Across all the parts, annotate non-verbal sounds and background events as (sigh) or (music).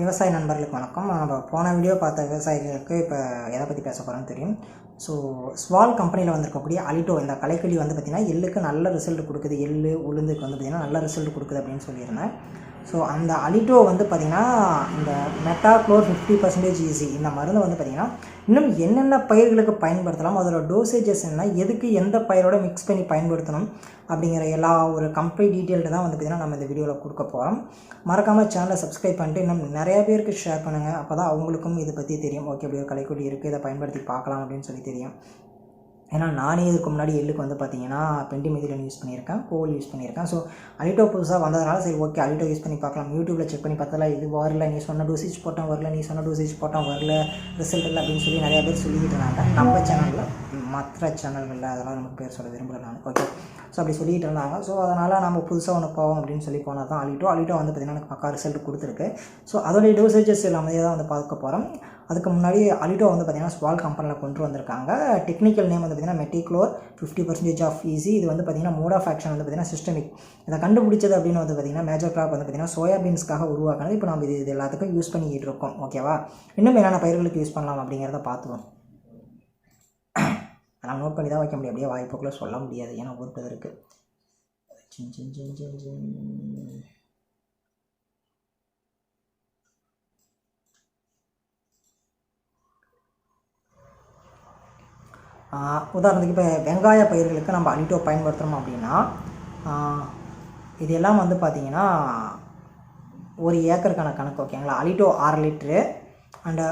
விவசாய நண்பர்களுக்கு வணக்கம். நம்ம போன வீடியோ பார்த்த விவசாயிகளுக்கு இப்போ எதை பற்றி பேச போகிறோன்னு தெரியும். ஸோ ஸ்வால் கம்பெனியில் வந்திருக்கக்கூடிய அலிட்டோ இந்த கலைக்கழி வந்து பார்த்திங்கன்னா எள்ளுக்கு நல்ல ரிசல்ட் கொடுக்குது. எள்ளு உளுந்துக்கு வந்து பார்த்திங்கன்னா நல்ல ரிசல்ட் கொடுக்குது அப்படின்னு சொல்லியிருந்தேன். ஸோ அந்த அலிட்டோ வந்து பார்த்திங்கன்னா இந்த மெட்டாக்ளோர் ஃபிஃப்டி பர்சன்டேஜ் ஈஸி இந்த மருந்து வந்து பார்த்திங்கன்னா இன்னும் என்னென்ன பயிர்களுக்கு பயன்படுத்தலாம் அதோட டோசேஜஸ் என்ன எதுக்கு எந்த பயிரோட மிக்ஸ் பண்ணி பயன்படுத்தணும் அப்படிங்கிற எல்லா ஒரு கம்ப்ளீட் டீட்டெயில்டு தான் வந்து பார்த்திங்கன்னா நம்ம இந்த வீடியோவில் கொடுக்க போகிறோம் மறக்காமல் சேனலை சப்ஸ்கிரைப் பண்ணிட்டு இன்னும் நிறைய பேருக்கு ஷேர் பண்ணுங்கள் அப்போ தான் அவங்களுக்கும் இதை பற்றி தெரியும். ஓகே இப்படி ஒரு கலைக்கொல்லி இருக்குது இதை பயன்படுத்தி பார்க்கலாம் அப்படின்னு சொல்லி தெரியும். ஏன்னா நானே இதுக்கு முன்னாடி எள்ளுக்கு வந்து பார்த்தீங்கன்னா பெண்டி மெதிலன் யூஸ் பண்ணியிருக்கேன் கோல் யூஸ் பண்ணியிருக்கேன். ஸோ அலிட்டோ புதுசாக வந்ததுனால சரி ஓகே அலிட்டோ யூஸ் பண்ணி பார்க்கலாம். யூடியூப்பில் செக் பண்ணி பார்த்தல இது வரல நீ சொன்ன டோசேஜ் போட்டோம் வரல நீ சொன்ன டோசேஜ் போட்டோம் வரல ரிசல்ட் இல்லை அப்படின்னு சொல்லி நிறையா பேர் சொல்லிக்கிட்டு இருந்தாங்க. நம்ம சேனலில் மற்ற சேனல்களில் அதெல்லாம் நமக்கு பேர் சொல்ல விரும்பல நான். ஓகே ஸோ அப்படி சொல்லிட்டு இருந்தாங்க. ஸோ அதனால் நம்ம புதுசாக ஒன்று போவோம் அப்படின்னு சொல்லி போனால் தான் அலிட்டோ அலிட்டோ வந்து பார்த்திங்கன்னா எனக்கு பக்கா ரிசல்ட் கொடுத்துருக்கு. ஸோ அதோடைய டோசேஜஸ் எல்லாமே தான் வந்து பார்க்க போகிறோம் அதுக்கு முன்னாடி அலிடோ வந்து பார்த்திங்கன்னா ஸ்வால் கம்பெனியில் கொண்டு வந்திருக்காங்க. டெக்னிக்கல் நேம் வந்து பார்த்திங்கன்னா metolachlor fifty percentage of EC இது வந்து பார்த்திங்கன்னா மோட் ஆஃப் ஆக்ஷன் வந்து பார்த்திங்கன்னா சிஸ்டமிக் இதை கண்டுபிடிச்சது அப்படின்னு வந்து பார்த்திங்கன்னா மேஜர் கிராப் வந்து பார்த்திங்கன்னா சோயாபீன்ஸ்க்காக உருவாக்கினது. இப்போ நம்ம இது இது எல்லாத்துக்கும் யூஸ் பண்ணிக்கிட்டு இருக்கோம். ஓகேவா இன்னும் என்னென்ன பயிர்களுக்கு யூஸ் பண்ணலாம் அப்படிங்கிறத பார்த்துவோம் (coughs) அதெல்லாம் நோட் பண்ணி தான் வைக்க முடியும். அப்படியே வாய்ப்புக்குள்ளே சொல்ல முடியாது. ஏன்னா ஒருத்தது இருக்குது உதாரணத்துக்கு இப்போ வெங்காய பயிர்களுக்கு நம்ம அலிட்டோ பயன்படுத்துகிறோம் அப்படின்னா இதெல்லாம் இது எல்லாம் வந்து பார்த்திங்கன்னா ஒரு ஏக்கருக்கான கணக்கு ஓகேங்களா அலிட்டோ ஆறு லிட்ரு அண்டு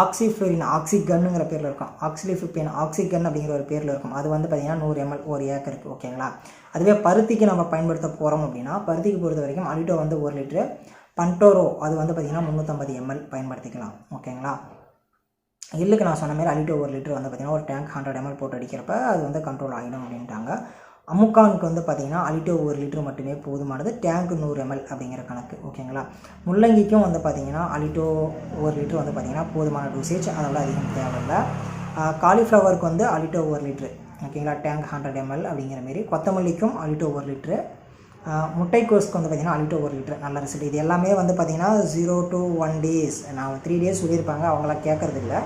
ஆக்சிஃப்ளோரின் ஆக்சிகன்னுங்கிற பேரில் இருக்கும். ஆக்சிலிஃபிப்பின் ஆக்சிகன் அப்படிங்கிற ஒரு பேரில் இருக்கும். அது வந்து பார்த்திங்கன்னா நூறு எம்எல் ஒரு ஏக்கருக்கு ஓகேங்களா அதுவே பருத்திக்கு நம்ம பயன்படுத்த போகிறோம் அப்படின்னா பருத்திக்கு பொறுத்த வரைக்கும் அலிட்டோ வந்து ஒரு லிட்ரு பண்டோரோ அது வந்து பார்த்திங்கன்னா முந்நூற்றம்பது எம்எல் பயன்படுத்திக்கலாம் ஓகேங்களா எள்ளுக்கு நான் சொன்ன மாதிரி அலிட்டோ ஒரு லிட்டர் வந்து பார்த்திங்கன்னா ஒரு டேங்க் ஹண்ட்ரட் எம்எல் போட்டு அடிக்கிறப்ப அது வந்து கண்ட்ரோல் ஆகிடும் அப்படின்ட்டாங்க. அமுக்கானுக்கு வந்து பார்த்திங்கன்னா அலிட்டோ ஒரு லிட்டர் மட்டுமே போதுமானது டேங்க் நூறு எம்எல் அப்படிங்கிற கணக்கு ஓகேங்களா? முள்ளங்கிக்கும் வந்து பார்த்திங்கன்னா அலிட்டோ ஒரு லிட்டர் வந்து பார்த்திங்கன்னா போதுமான டோசேஜ் அதோட அதிகம் தேவையில்லை. காலிஃப்ளவருக்கு வந்து அலிட்டோ ஒரு லிட்ரு ஓகேங்களா? டேங்க் ஹண்ட்ரட் எம்எல் அப்படிங்கிற மாரி. கொத்தமல்லிக்கும் அலிட்டோ ஒரு லிட்ரு முட்டைக்கோஸ்க்கு வந்து பார்த்திங்கன்னா அலிட்டோ ஒரு லிட்டர் நல்ல ரிசல்ட் இது எல்லாமே வந்து பார்த்திங்கன்னா ஜீரோ டு ஒன் டேஸ் நான் த்ரீ டேஸ் சொல்லியிருப்பாங்க அவங்களாம் கேட்குறது இல்லை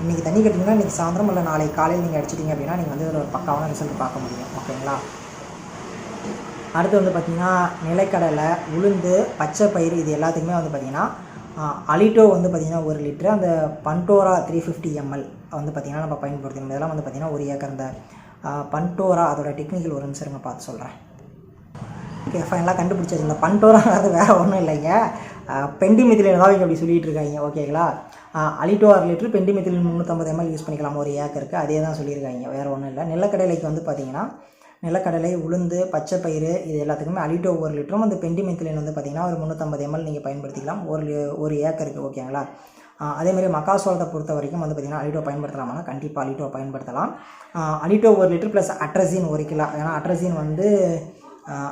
இன்றைக்கி தண்ணி கட்டிங்கன்னா இன்றைக்கி சாயந்தரம் இல்லை நாளைக்கு காலையில் நீங்கள் அடிச்சிட்டிங்க அப்படின்னா நீங்கள் வந்து ஒரு பக்காவான ரிசல்ட் பார்க்க முடியும். ஓகேங்களா? அடுத்து வந்து பார்த்திங்கன்னா நிலக்கடலை உளுந்து பச்சை பயிறு இது எல்லாத்துக்குமே வந்து பார்த்திங்கன்னா அலிட்டோ வந்து பார்த்திங்கன்னா ஒரு லிட்டர். அந்த பண்டோரா த்ரீ ஃபிஃப்டி எம்எல் வந்து பார்த்திங்கன்னா நம்ம பயன்படுத்தணும் இதெல்லாம் வந்து பார்த்திங்கன்னா ஒரு ஏக்கர். இந்த பண்டோரா அதோட டெக்னிக்கல் ஒரு நிமிஷம் பார்த்து சொல்கிறேன் ஓகே ஃபைனலாக கண்டுபிடிச்சது இந்த பண்டோராங்கிறது வேறு ஒன்றும் இல்லைங்க. பெண்டிமெத்திலின் தான் இங்கே அப்படி சொல்லிட்டு இருக்காங்க. ஓகேங்களா அலிட்டோ ஆறு லிட்டர் பெண்டிமெத்திலின் முந்நூற்றம்பது எம்எல் யூஸ் பண்ணிக்கலாம். ஒரு ஏக்கருக்கு அதே தான் சொல்லியிருக்காங்க. வேறு ஒன்றும் இல்லை. நிலக்கடலைக்கு வந்து பார்த்திங்கன்னா நிலக்கடலை உளுந்து பச்சை பயிறு இது எல்லாத்துக்குமே அலிட்டோ ஒரு லிட்டரும் அந்த பெண்டிமெத்திலின் வந்து பார்த்திங்கன்னா ஒரு முந்நூற்றம்பது எம்எல் நீங்கள் பயன்படுத்திக்கலாம். ஒரு லி- ஒரு ஏக்கருக்கு ஓகேங்களா அதேமாதிரி மக்காசோளத்தை பொறுத்த வரைக்கும் வந்து பார்த்திங்கன்னா அலிட்டோ பயன்படுத்தலாமா கண்டிப்பாக அலிட்டோ பயன்படுத்தலாம். அலிட்டோ ஒரு லிட்டர் ப்ளஸ் அட்ரஸின் ஒரு கிலோ. ஏன்னா அட்ரஸின் வந்து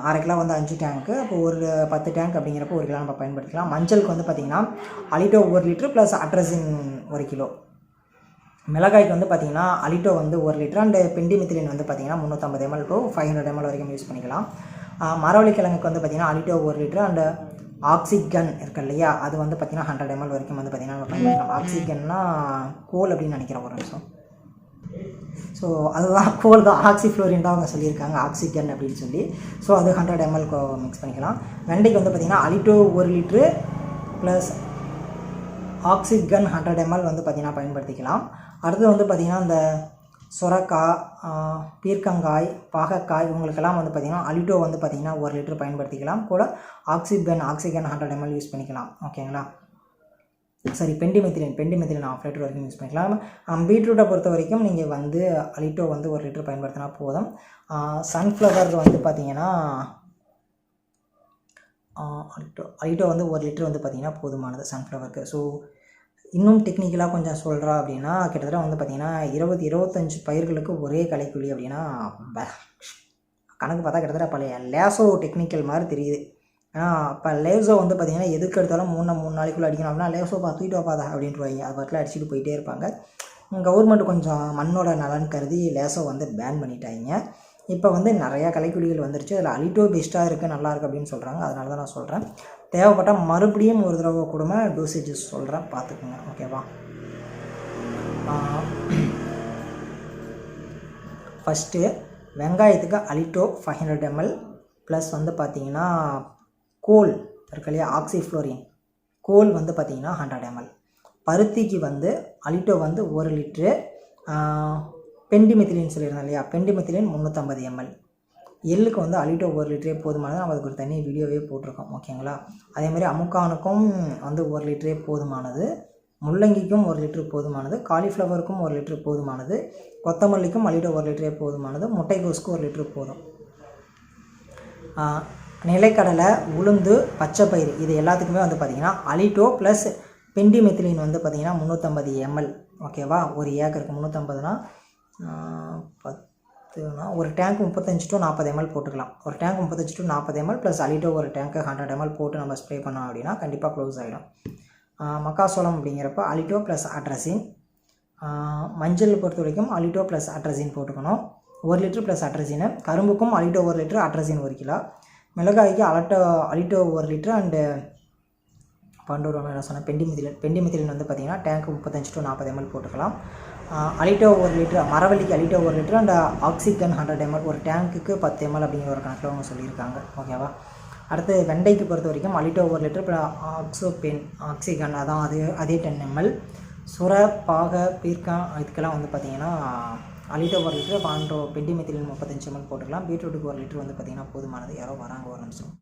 அரை கிலோ வந்து அஞ்சு டேங்க்கு அப்போ ஒரு பத்து டேங்க் அப்படிங்கிறப்போ ஒரு கிலோ நம்ம பயன்படுத்திக்கலாம். மஞ்சளுக்கு வந்து பார்த்திங்கன்னா அலிட்டோ ஒரு லிட்ரு ப்ளஸ் அட்ரஸின் ஒரு கிலோ. மிளகாய்க்கு வந்து பார்த்திங்கன்னா அலிட்டோ வந்து ஒரு லிட்டர் அண்ட் பெண்டிமித்திலின் வந்து பார்த்திங்கன்னா முந்நூற்றம்பது ML to five hundred ML வரைக்கும் யூஸ் பண்ணிக்கலாம். மரவள்ளி கிழங்குக்கு வந்து பார்த்திங்கன்னா அலிட்டோ ஒரு லிட்டர் அண்ட் ஆக்சிகன் இருக்கு இல்லையா? அது வந்து பார்த்திங்கன்னா ஹண்ட்ரட் எம்எல் வரைக்கும் வந்து பார்த்திங்கன்னா நம்ம பயன்படுத்தலாம். ஆக்சிகன்னா கோல் அப்படின்னு நினைக்கிறேன் ஒரு நிமிஷம். ஸோ அதுதான் கோல் தான். ஆக்சிஃப்ளோரின் தான் அவங்க சொல்லியிருக்காங்க. ஆக்சிகன் அப்படின்னு சொல்லி. ஸோ அது ஹண்ட்ரட் எம்எல் மிக்ஸ் பண்ணிக்கலாம். வெண்டைக்கு வந்து பார்த்திங்கன்னா அலிட்டோ ஒரு litre plus oxygen hundred ML வந்து பார்த்திங்கன்னா பயன்படுத்திக்கலாம். அடுத்து வந்து பார்த்திங்கன்னா இந்த சுரக்காய் பீர்க்கங்காய் பாகக்காய் இவங்களுக்கெல்லாம் வந்து பார்த்திங்கன்னா அலிட்டோ வந்து பார்த்திங்கன்னா ஒரு லிட்டர் பயன்படுத்திக்கலாம். கூட oxygen oxygen hundred ML use பண்ணிக்கலாம். ஓகேங்களா சரி பெண்டிமெத்திலின் பெண்டிமெத்திலின் ஆஃப் லிட்டர் வரைக்கும் யூஸ் பண்ணிக்கலாம். பீட்ரூட்டை பொறுத்த வரைக்கும் நீங்கள் வந்து அலிட்டோ வந்து ஒரு லிட்டர் பயன்படுத்தினா போதும். சன்ஃப்ளவர் வந்து பார்த்தீங்கன்னா அலிட்டோ அலிட்டோ வந்து ஒரு லிட்டர் வந்து பார்த்திங்கன்னா போதுமானது சன்ஃப்ளவருக்கு ஸோ இன்னும் டெக்னிக்கலாக கொஞ்சம் சொல்கிறா அப்படின்னா கிட்டத்தட்ட வந்து பார்த்திங்கன்னா இருபது இருபத்தஞ்சி பயிர்களுக்கு ஒரே கலைக்குழி அப்படின்னா கணக்கு பார்த்தா கிட்டத்தட்ட பழைய லேசோ டெக்னிக்கல் மாதிரி தெரியுது. ஏன்னா இப்போ லேசோ வந்து பார்த்திங்கன்னா எதுக்கு எடுத்தாலும் மூணு மூணு நாளைக்குள்ளே அடிக்கணும். அப்படின்னா லேசோ பா தூக்கிட்டு வாப்பாதா அப்படின்ட்டுருவாங்க அது பாட்டில் அடிச்சுட்டு போயிட்டே இருப்பாங்க. கவர்மெண்ட் கொஞ்சம் மண்ணோட நலன் கருதி லேசோ வந்து பேன் பண்ணிட்டாங்க. இப்போ வந்து நிறையா கலைக்குழிகள் வந்துருச்சு. அதில் அலிட்டோ பெஸ்ட்டாக இருக்குது நல்லா இருக்குது அப்படின்னு சொல்கிறாங்க அதனால தான் நான் சொல்கிறேன் தேவைப்பட்டால் மறுபடியும் ஒரு தடவை கூடமே டோசேஜஸ் சொல்கிறேன் பார்த்துக்குங்க ஓகேவா ஃபஸ்ட்டு வெங்காயத்துக்கு அலிட்டோ ஃபைவ் ஹண்ட்ரட் எம்எல் ப்ளஸ் வந்து பார்த்திங்கன்னா கோல் இருக்கு இல்லையா? ஆக்சிஃப்ளோரின். கோல் வந்து பார்த்தீங்கன்னா ஹண்ட்ரட் எம்எல் பருத்திக்கு வந்து அலிட்டோ வந்து ஒரு லிட்ரு பெண்டிமெத்திலின் சொல்லியிருந்தேன் இல்லையா? பெண்டிமெத்திலின் முந்நூற்றம்பது எம்எல் எள்ளுக்கு வந்து அலிட்டோ ஒரு லிட்டரே போதுமானது. நம்ம அதுக்கு ஒரு தனி வீடியோவே போட்டிருக்கோம். ஓகேங்களா அதேமாதிரி அமுக்கானுக்கும் வந்து ஒரு லிட்டரே போதுமானது. முள்ளங்கிக்கும் ஒரு லிட்டரு போதுமானது. காலிஃப்ளவருக்கும் ஒரு லிட்டரு போதுமானது. கொத்தமல்லிக்கும் அலிட்டோ ஒரு லிட்டரே போதுமானது. முட்டைகோஸுக்கு ஒரு லிட்டரு போதும். நிலைக்கடலை உளுந்து பச்சை பயிறு இது எல்லாத்துக்குமே வந்து பார்த்திங்கன்னா அலிட்டோ ப்ளஸ் பெண்டிமெத்திலின் வந்து பார்த்திங்கன்னா முந்நூற்றம்பது எம்எல் ஓகேவா ஒரு ஏக்கருக்கு முந்நூற்றம்பதுனா பத்துனா ஒரு டேங்க் முப்பத்தஞ்சு டு நாற்பது எம்எல் போட்டுக்கலாம். ஒரு டேங்க் முப்பத்தஞ்சு டு நாற்பது எம்எல் ப்ளஸ் அலிட்டோ ஒரு டேங்க்கு ஹண்ட்ரட் எம்எல் போட்டு நம்ம ஸ்ப்ரே பண்ணோம் அப்படின்னா கண்டிப்பாக க்ளோஸ் ஆகிடும் மக்காசோளம் அப்படிங்கிறப்ப அலிட்டோ ப்ளஸ் அட்ரஸின் மஞ்சள் பொறுத்த வரைக்கும் அலிட்டோ ப்ளஸ் அட்ரஸின் போட்டுக்கணும். ஒரு லிட்டர் ப்ளஸ் அட்ரஸின் கரும்புக்கும் அலிட்டோ ஒரு லிட்டர் அட்ரஸின் ஒரு கிலோ. மிளகாய்க்கு அலட்டோ அலிட்டோ ஒரு லிட்டர் அண்டு பண்டூர் என்ன சொன்னேன் பெண்டிமித்திலின் பெண்டிமித்திலின் வந்து பார்த்திங்கன்னா டேங்க் முப்பத்தஞ்சு டு நாற்பது எம்எல் போட்டுக்கலாம். அலிட்டோ ஒரு லிட்டர் மரவள்ளிக்கு அலிட்டோ ஒரு litre and oxygen hundred ML ஒரு டேங்க்குக்கு பத்து எம்எல் அப்படிங்கிற ஒரு கணக்கில் அவங்க சொல்லியிருக்காங்க. ஓகேவா அடுத்து வெண்டைக்கு பொறுத்த வரைக்கும் அலிட்டோ ஒரு லிட்டர் அப்புறம் ஆக்சோபென் ஆக்சிகன் அதான் அது அதே டென் எம்எல் சுர பாக பீர்க்கா இதுக்கெல்லாம் வந்து பார்த்திங்கன்னா அலிட்டோ ஒரு லிட்டர் பாண்டோ பெண்டிமெத்திலின் முப்பத்தஞ்சு எம்எல் போட்டுக்கலாம். பீட்ரூட்டுக்கு ஒரு லிட்டர் வந்து பார்த்திங்கன்னா போதுமானது. யாரோ வராங்க ஒரு நிமிஷம்.